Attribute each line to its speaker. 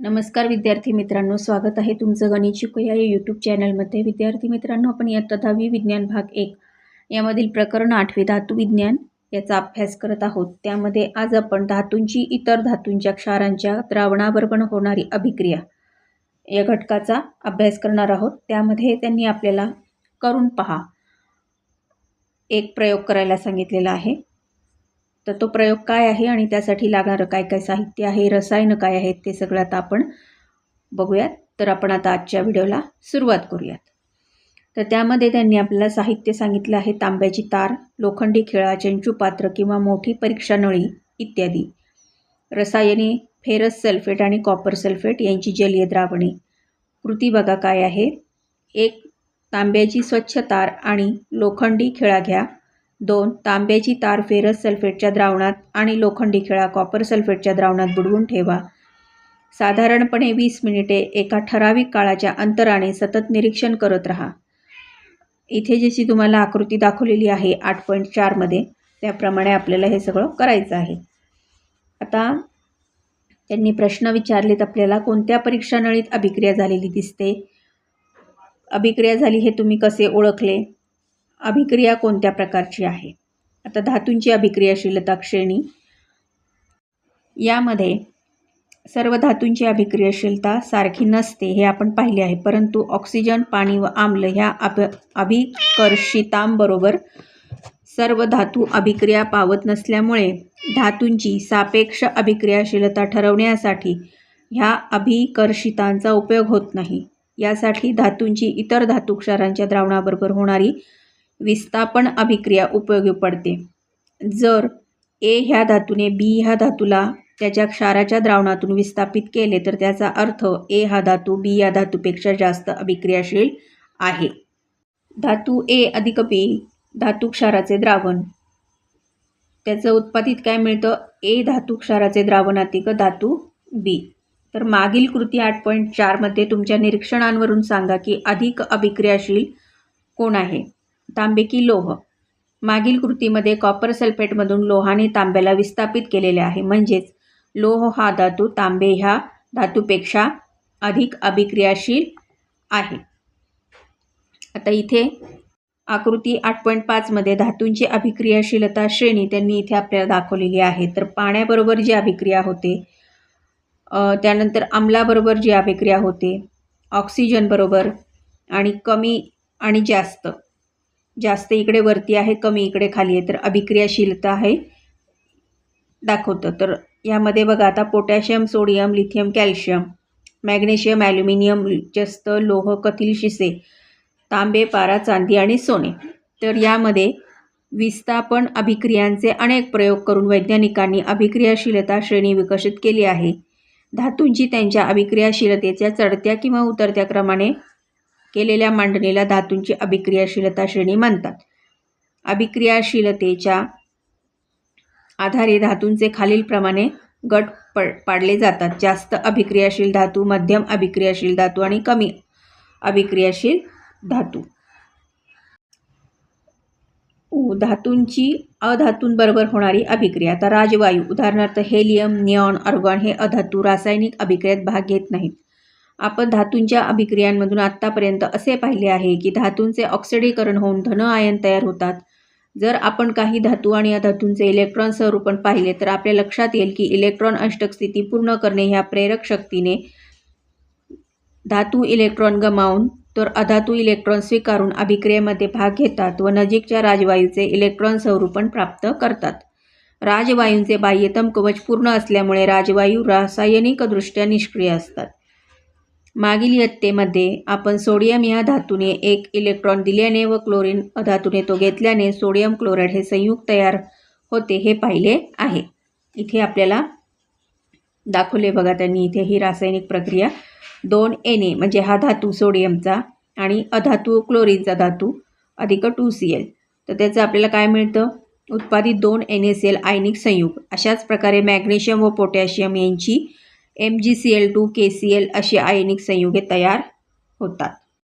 Speaker 1: नमस्कार विद्यार्थी मित्रांनो स्वागत आहे तुमचं गणित शिकूया या यूट्यूब चॅनलमध्ये विद्यार्थी मित्रांनो आपण या तथावी विज्ञान भाग एक यामधील प्रकरण आठवे धातू विज्ञान याचा अभ्यास करत आहोत. त्यामध्ये आज आपण धातूंची इतर धातूंच्या क्षारांच्या द्रावणाबरोबर होणारी अभिक्रिया या घटकाचा अभ्यास करणार आहोत. त्यामध्ये त्यांनी आपल्याला करून पहा. एक प्रयोग करायला सांगितलेला आहे. तर तो प्रयोग काय आहे आणि त्यासाठी लागणारं काय काय साहित्य आहे रसायनं काय आहेत ते सगळं आता आपण बघूयात. तर आपण आता आजच्या व्हिडिओला सुरुवात करूयात. तर त्यामध्ये त्यांनी आपल्याला साहित्य सांगितलं आहे तांब्याची तार लोखंडी खिळा चंचूपात्र किंवा मोठी परीक्षा नळी इत्यादी. रसायने फेरस सल्फेट आणि कॉपर सल्फेट यांची जलीय द्रावणे. कृती बघा काय आहे. एक तांब्याची स्वच्छ तार आणि लोखंडी खिळा घ्या. दोन तांब्याची तार फेरस सल्फेटच्या द्रावणात आणि लोखंडी खिळा कॉपर सल्फेटच्या द्रावणात बुडवून ठेवा. साधारणपणे वीस मिनिटे एका ठराविक काळाच्या अंतराने सतत निरीक्षण करत राहा. इथे जशी तुम्हाला आकृती दाखवलेली आहे आठ पॉईंट चारमध्ये त्याप्रमाणे आपल्याला हे सगळं करायचं आहे. आता त्यांनी प्रश्न विचारलेत आपल्याला कोणत्या परीक्षा नळीत अभिक्रिया झालेली दिसते? अभिक्रिया झाली हे तुम्ही कसे ओळखले? अभिक्रिया कोणत्या प्रकारची आहे? आता धातूंची अभिक्रियाशीलता श्रेणी. यामध्ये सर्व धातूंची अभिक्रियाशीलता सारखी नसते हे आपण पाहिले आहे परंतु ऑक्सिजन पाणी व आम्ल ह्या अभ अभिकर्षितांबरोबर सर्व धातू अभिक्रिया पावत नसल्यामुळे धातूंची सापेक्ष अभिक्रियाशीलता ठरवण्यासाठी ह्या अभिकर्षितांचा उपयोग होत नाही. यासाठी धातूंची इतर धातू क्षारांच्या द्रावणाबरोबर होणारी विस्थापन अभिक्रिया उपयोगी पडते. जर ए ह्या धातूने बी ह्या धातूला त्याच्या क्षाराच्या द्रावणातून विस्थापित केले तर त्याचा अर्थ ए हा धातू बी या धातूपेक्षा जास्त अभिक्रियाशील आहे. धातू ए अधिक बी धातू क्षाराचे द्रावण. त्याचं उत्पादित काय मिळतं? ए धातू क्षाराचे द्रावण अधिक धातू बी. तर मागील कृती आठ पॉईंट चारमध्ये तुमच्या निरीक्षणांवरून सांगा की अधिक अभिक्रियाशील कोण आहे? तांबे की लोह. मागील कृतीमध्ये कॉपर सल्फेटमधून लोहाने तांब्याला विस्थापित केलेले आहे. म्हणजेच लोह हा धातू तांबे ह्या धातूपेक्षा अधिक अभिक्रियाशील आहे. आता इथे आकृती आठ पॉईंट पाचमध्ये धातूंची अभिक्रियाशीलता श्रेणी त्यांनी इथे आपल्याला दाखवलेली आहे. तर पाण्याबरोबर जी अभिक्रिया होते त्यानंतर अमलाबरोबर जी अभिक्रिया होते ऑक्सिजनबरोबर आणि कमी आणि जास्त. जास्त इकडे वरती आहे कमी इकडे खाली आहे तर अभिक्रियाशीलता आहे. दाखवतं. तर यामध्ये बघा आता potassium sodium lithium calcium magnesium aluminium जस्त लोह कथिल शिसे तांबे पारा चांदी आणि सोने. तर यामध्ये विस्थापन अभिक्रियांचे अनेक प्रयोग करून वैज्ञानिकांनी अभिक्रियाशीलता श्रेणी विकसित केली आहे. धातूंची त्यांच्या अभिक्रियाशीलतेच्या चढत्या किंवा उतरत्या क्रमाने केलेल्या मांडणीला धातूंची अभिक्रियाशीलता श्रेणी म्हणतात. अभिक्रियाशीलतेच्या आधारे धातूंचे खालीलप्रमाणे गट पड पाडले जातात. जास्त अभिक्रियाशील धातू मध्यम अभिक्रियाशील धातू आणि कमी अभिक्रियाशील धातू. धातूंची अधातूंबरोबर होणारी अभिक्रिया. आता राजवायू उदाहरणार्थ हेलियम निऑन अर्गॉन हे अधातू रासायनिक अभिक्रियेत भाग घेत नाहीत. आपण धातूंच्या अभिक्रियांमधून आत्तापर्यंत असे पाहिले आहे की धातूंचे ऑक्सिडीकरण होऊन धन आयन तयार होतात. जर आपण काही धातू आणि अधातूंचे इलेक्ट्रॉन स्वरूपण पाहिले तर आपल्या लक्षात येईल की इलेक्ट्रॉन अष्टक स्थिती पूर्ण करणे ह्या प्रेरक शक्तीने धातू इलेक्ट्रॉन गमावून तर अधातू इलेक्ट्रॉन स्वीकारून अभिक्रियेमध्ये भाग घेतात व नजीकच्या राजवायूचे इलेक्ट्रॉन स्वरूपण प्राप्त करतात. राजवायूंचे बाह्यतम कवच पूर्ण असल्यामुळे राजवायू रासायनिकदृष्ट्या निष्क्रिय असतात. मागील इयत्तेमध्ये आपण सोडियम या धातूने एक इलेक्ट्रॉन दिल्याने व क्लोरीन धातूने तो घेतल्याने सोडियम क्लोराईड हे संयुग तयार होते हे पाहिले आहे. इथे आपल्याला दाखवले बघा त्यांनी इथे ही रासायनिक प्रक्रिया. दोन एने म्हणजे हा धातू सोडियमचा आणि अधातू क्लोरीनचा धातू अधिक टू सी एल तर त्याचं आपल्याला काय मिळतं? उत्पादित दोन एन एस एल आयनिक संयुग. अशाच प्रकारे मॅग्नेशियम व पोटॅशियम यांची M G C L two K C L अशी आयनिक संयुगे तयार होतात.